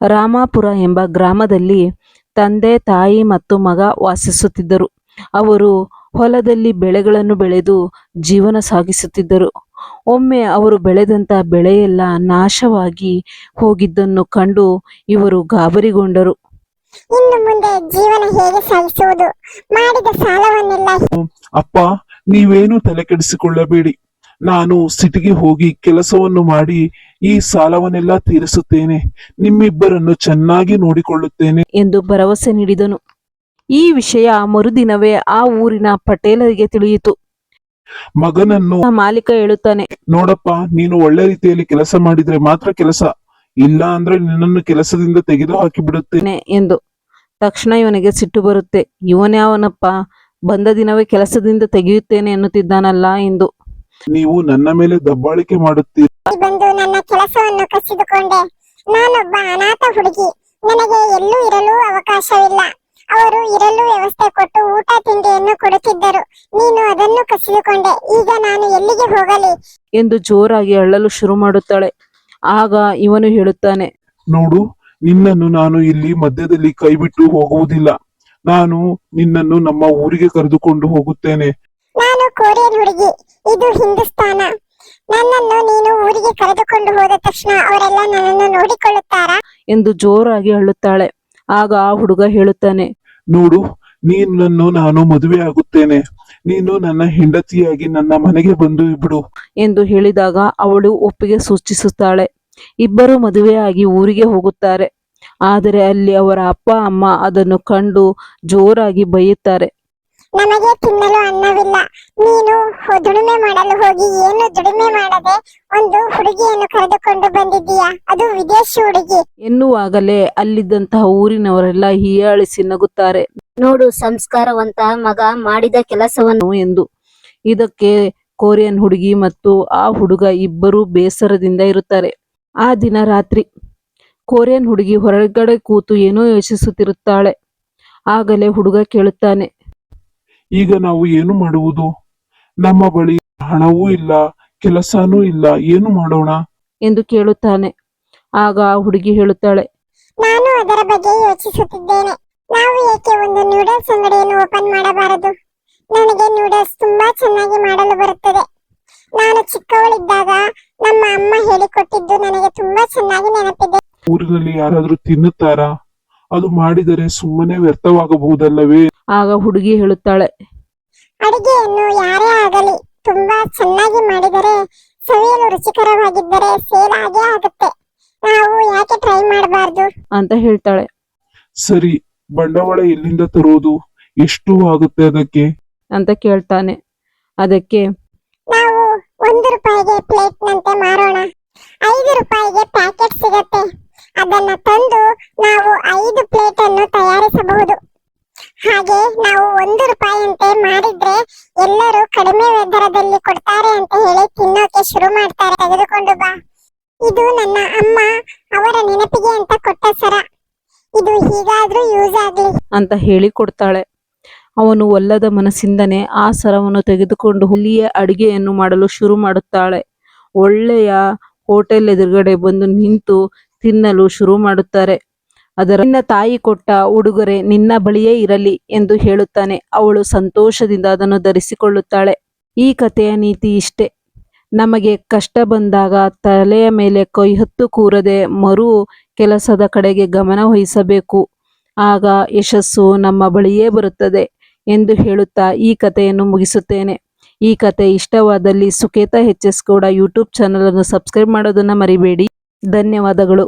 ರಾಮಾಪುರ ಎಂಬ ಗ್ರಾಮದಲ್ಲಿ ತಂದೆ ತಾಯಿ ಮತ್ತು ಮಗ ವಾಸಿಸುತ್ತಿದ್ದರು. ಅವರು ಹೊಲದಲ್ಲಿ ಬೆಳೆಗಳನ್ನು ಬೆಳೆದು ಜೀವನ ಸಾಗಿಸುತ್ತಿದ್ದರು. ಒಮ್ಮೆ ಅವರು ಬೆಳೆದಂತ ಬೆಳೆಯೆಲ್ಲ ನಾಶವಾಗಿ ಹೋಗಿದ್ದನ್ನು ಕಂಡು ಇವರು ಗಾಬರಿಗೊಂಡರು. ಇನ್ನು ಮುಂದೆ ಜೀವನ ಹೇಗೆ ಸಾಗಿಸುವುದು? ಮಾಡಿದ ಸಾಲವನ್ನೆಲ್ಲ ಅಪ್ಪ ನೀವೇನು ತಲೆ ಕೆಡಿಸಿಕೊಳ್ಳಬೇಡಿ ನಾನು ಸಿಟಿಗೆ ಹೋಗಿ ಕೆಲಸವನ್ನು ಮಾಡಿ ಈ ಸಾಲವನ್ನೆಲ್ಲ ತೀರಿಸುತ್ತೇನೆ. ನಿಮ್ಮಿಬ್ಬರನ್ನು ಚೆನ್ನಾಗಿ ನೋಡಿಕೊಳ್ಳುತ್ತೇನೆ. ಎಂದು ಭರವಸೆ ನೀಡಿದನು. ಈ ವಿಷಯ ಮರುದಿನವೇ ಆ ಊರಿನ ಪಟೇಲರಿಗೆ ತಿಳಿಯಿತು. ಮಗನನ್ನು ಮಾಲೀಕ ಹೇಳುತ್ತಾನೆ ನೋಡಪ್ಪ ನೀನು ಒಳ್ಳೆ ರೀತಿಯಲ್ಲಿ ಕೆಲಸ ಮಾಡಿದ್ರೆ ಮಾತ್ರ ಕೆಲಸ. ಇಲ್ಲ ಅಂದ್ರೆ ನಿನ್ನನ್ನು ಕೆಲಸದಿಂದ ತೆಗೆದು ಹಾಕಿ ಬಿಡುತ್ತೇನೆ ಎಂದು ತಕ್ಷಣ ಇವನಿಗೆ ಸಿಟ್ಟು ಬರುತ್ತೆ. ಇವನ್ಯಾವನಪ್ಪ ಬಂದ ದಿನವೇ ಕೆಲಸದಿಂದ ತೆಗೆಯುತ್ತೇನೆ ಎನ್ನುತ್ತಿದ್ದಾನಲ್ಲ ಎಂದು ನೀವು ನನ್ನ ಮೇಲೆ ದಬ್ಬಾಳಿಕೆ ಮಾಡುತ್ತೀರಿ. ಬಂದು ನನ್ನ ಕೆಲಸವನ್ನು ಕಸಿದುಕೊಂಡೆ. ನಾನೊಬ್ಬ ಅನಾಥ ಹುಡುಗಿ. ನನಗೆ ಎಲ್ಲೂ ಇರಲು ಅವಕಾಶವಿಲ್ಲ. ಅವರು ಇರಲು ವ್ಯವಸ್ಥೆ ಕೊಟ್ಟು ಊಟ ತಿಂಡಿಯನ್ನು ಕೊಡುತ್ತಿದ್ದರು. ನೀನು ಅದನ್ನು ಕಸಿದುಕೊಂಡೆ. ಈಗ ನಾನು ಎಲ್ಲಿಗೆ ಹೋಗಲಿ? ಎಂದು ಜೋರಾಗಿ ಅಳ್ಳಲು ಶುರು ಮಾಡುತ್ತಾಳೆ. ಆಗ ಇವನು ಹೇಳುತ್ತಾನೆ ನೋಡು ನಿನ್ನನ್ನು ನಾನು ಇಲ್ಲಿ ಮಧ್ಯದಲ್ಲಿ ಕೈಬಿಟ್ಟು ಹೋಗುವುದಿಲ್ಲ. ನಾನು ನಿನ್ನನ್ನು ನಮ್ಮ ಊರಿಗೆ ಕರೆದುಕೊಂಡು ಹೋಗುತ್ತೇನೆ. ನಾನು ಕೊರಿಯನ್ ಹುಡುಗಿ ಇದು ಹಿಂದೂಸ್ತಾನ. ನನ್ನನ್ನು ನೀನು ಊರಿಗೆ ಕರೆದುಕೊಂಡು ಹೋದ ತಕ್ಷಣ ಅವರೆಲ್ಲ ನನ್ನನ್ನು ನೋಡಿಕೊಳ್ಳುತ್ತಾರಾ? ಎಂದು ಜೋರಾಗಿ ಅಳುತ್ತಾಳೆ. ಆಗ ಆ ಹುಡುಗ ಹೇಳುತ್ತಾನೆ ನೋಡು ನೀನನ್ನು ನಾನು ಮದುವೆ ಆಗುತ್ತೇನೆ. ನೀನು ನನ್ನ ಹೆಂಡತಿಯಾಗಿ ನನ್ನ ಮನೆಗೆ ಬಂದು ಬಿಡು. ಎಂದು ಹೇಳಿದಾಗ ಅವಳು ಒಪ್ಪಿಗೆ ಸೂಚಿಸುತ್ತಾಳೆ. ಇಬ್ಬರು ಮದುವೆಯಾಗಿ ಊರಿಗೆ ಹೋಗುತ್ತಾರೆ. ಆದರೆ ಅಲ್ಲಿ ಅವರ ಅಪ್ಪ ಅಮ್ಮ ಅದನ್ನು ಕಂಡು ಜೋರಾಗಿ ಬೈಯುತ್ತಾರೆ. ನಮಗೆ ತಿನ್ನಲು ಅನ್ನವಿಲ್ಲ. ನೀನು ದುಡಿಮೆ ಮಾಡಲು ಹೋಗಿ ಏನು ದುಡಿಮೆ ಮಾಡದೆ ಒಂದು ಹುಡುಗಿಯನ್ನು ಕರೆದುಕೊಂಡು ಬಂದಿದ್ದೀಯಾ? ಅದು ವಿದೇಶಿ ಹುಡುಗಿ. ಎನ್ನುವಾಗಲೇ ಅಲ್ಲಿದ್ದಂತಹ ಊರಿನವರೆಲ್ಲ ಹೀಯಾಳಿಸಿ ನಗುತ್ತಾರೆ. ನೋಡು ಸಂಸ್ಕಾರವಂತ ಮಗ ಮಾಡಿದ ಕೆಲಸವನ್ನು ಎಂದು. ಇದಕ್ಕೆ ಕೊರಿಯನ್ ಹುಡುಗಿ ಮತ್ತು ಆ ಹುಡುಗ ಇಬ್ಬರು ಬೇಸರದಿಂದ ಇರುತ್ತಾರೆ. ಆ ದಿನ ರಾತ್ರಿ ಕೊರಿಯನ್ ಹುಡುಗಿ ಹೊರಗಡೆ ಕೂತು ಏನೋ ಯೋಚಿಸುತ್ತಿರುತ್ತಾಳೆ. ಆಗಲೇ ಹುಡುಗ ಕೇಳುತ್ತಾನೆ ಈಗ ನಾವು ಏನು ಮಾಡುವುದು? ನಮ್ಮ ಬಳಿ ಹಣವೂ ಇಲ್ಲ ಕೆಲಸನೂ ಇಲ್ಲ ಏನು ಮಾಡೋಣ? ಎಂದು ಕೇಳುತ್ತಾನೆ. ಆಗ ಆ ಹುಡುಗಿ ಹೇಳುತ್ತಾಳೆ ನಾನು ಅದರ ಬಗ್ಗೆ ಯೋಚಿಸುತ್ತಿದ್ದೇನೆ. ನಾವು ಏಕೆ ಒಂದು ನೂಡಲ್ಸ್ ಅಂಗಡಿಯನ್ನು ಓಪನ್ ಮಾಡಬಾರದು? ನನಗೆ ನೂಡಲ್ಸ್ ತುಂಬಾ ಚೆನ್ನಾಗಿ ಮಾಡಲು ಬರುತ್ತದೆ. ನಾನು ಚಿಕ್ಕವಳಿದ್ದಾಗ ನಮ್ಮ ಅಮ್ಮ ಹೇಳಿಕೊಟ್ಟಿದ್ದು ನನಗೆ ತುಂಬಾ ಚೆನ್ನಾಗಿ ನೆನಪಿದೆ. ಊರಿನಲ್ಲಿ ಯಾರಾದರೂ ತಿನ್ನುತ್ತಾರಾ? ಅದು ಮಾಡಿದರೆ ಸುಮ್ಮನೆ ವ್ಯರ್ಥವಾಗಬಹುದಲ್ಲವೇ? ಆಗ ಹುಡುಗಿ ಹೇಳುತ್ತಾಳೆ ಅಡಿಗೆಯನ್ನು ಯಾರೇ ಆಗಲಿ ತುಂಬಾ ಚೆನ್ನಾಗಿ ಮಾಡಿದರೆ ಸವಿಯಲು ರುಚಿಕರವಾಗಿದ್ದರೆ ಸೇಲ್ ಆಗೇ ಆಗುತ್ತೆ. ನಾವು ಯಾಕೆ ಟ್ರೈ ಮಾಡಬಾರದು? ಅಂತ ಹೇಳ್ತಾಳೆ. ಸರಿ ಬಂಡವಾಳ ಎಲ್ಲಿಂದ ತರುವುದು ಎಷ್ಟು ಆಗುತ್ತೆ ಅದಕ್ಕೆ? ಅಂತ ಕೇಳ್ತಾನೆ. ಅದಕ್ಕೆ ನಾವು ಒಂದು ರೂಪಾಯಿಗೆ ಪ್ಲೇಟ್ ನಂತೆ ಮಾರೋಣ. ಐದು ರೂಪಾಯಿಗೆ ಪ್ಯಾಕೆಟ್ ಸಿಗತ್ತೆ. ಅದನ್ನ ತಂದು ನಾವು ಐದು ಪ್ಲೇಟ್ ಅನ್ನು ತಯಾರಿಸಬಹುದು. ಹಾಗೆ ನಾವು ಒಂದು ರೂಪಾಯಿಯಂತೆ ಮಾಡಿದ್ರೆ ಎಲ್ಲರೂ ಕಡಿಮೆ ದರದಲ್ಲಿ ಕೊಡ್ತಾರೆ ಅಂತ ಹೇಳಿ ತಿನ್ನೋಕೆ ಶುರು ಮಾಡ್ತಾರೆ. ತೆಗೆದುಕೊಂಡು ಬಾ. ಇದು ನನ್ನ ಅಮ್ಮ ಅವರ ನೆನಪಿಗೆ ಅಂತ ಕೊಟ್ಟ ಸರ. ಇದು ಹೀಗಾದ್ರೂ ಯೂಸ್ ಆಗ್ಲಿ. ಅಂತ ಹೇಳಿ ಕೊಡ್ತಾಳೆ. ಅವನು ಒಲ್ಲದ ಮನಸ್ಸಿಂದನೇ ಆ ಸರವನ್ನು ತೆಗೆದುಕೊಂಡು ಹುಲಿಯ ಅಡಿಗೆಯನ್ನು ಮಾಡಲು ಶುರು ಮಾಡುತ್ತಾಳೆ. ಒಳ್ಳೆಯ ಹೋಟೆಲ್ ಎದುರುಗಡೆ ಬಂದು ನಿಂತು ತಿನ್ನಲು ಶುರು ಮಾಡುತ್ತಾರೆ. ಅದರ ನಿನ್ನ ತಾಯಿ ಕೊಟ್ಟ ಉಡುಗೊರೆ ನಿನ್ನ ಬಳಿಯೇ ಇರಲಿ ಎಂದು ಹೇಳುತ್ತಾನೆ. ಅವಳು ಸಂತೋಷದಿಂದ ಅದನ್ನು ಧರಿಸಿಕೊಳ್ಳುತ್ತಾಳೆ. ಈ ಕಥೆಯ ನೀತಿ ಇಷ್ಟೆ. ನಮಗೆ ಕಷ್ಟ ಬಂದಾಗ ತಲೆಯ ಮೇಲೆ ಕೈ ಹೊತ್ತು ಕೂರದೆ ಮರು ಕೆಲಸದ ಕಡೆಗೆ ಗಮನ ವಹಿಸಬೇಕು. ಆಗ ಯಶಸ್ಸು ನಮ್ಮ ಬಳಿಯೇ ಬರುತ್ತದೆ ಎಂದು ಹೇಳುತ್ತಾ ಈ ಕಥೆಯನ್ನು ಮುಗಿಸುತ್ತೇನೆ. ಈ ಕತೆ ಇಷ್ಟವಾದಲ್ಲಿ ಸುಕೇತ ಎಚ್ ಎಸ್ ಕೂಡ ಯೂಟ್ಯೂಬ್ ಚಾನಲನ್ನು ಸಬ್ಸ್ಕ್ರೈಬ್ ಮಾಡೋದನ್ನ ಮರಿಬೇಡಿ. ಧನ್ಯವಾದಗಳು.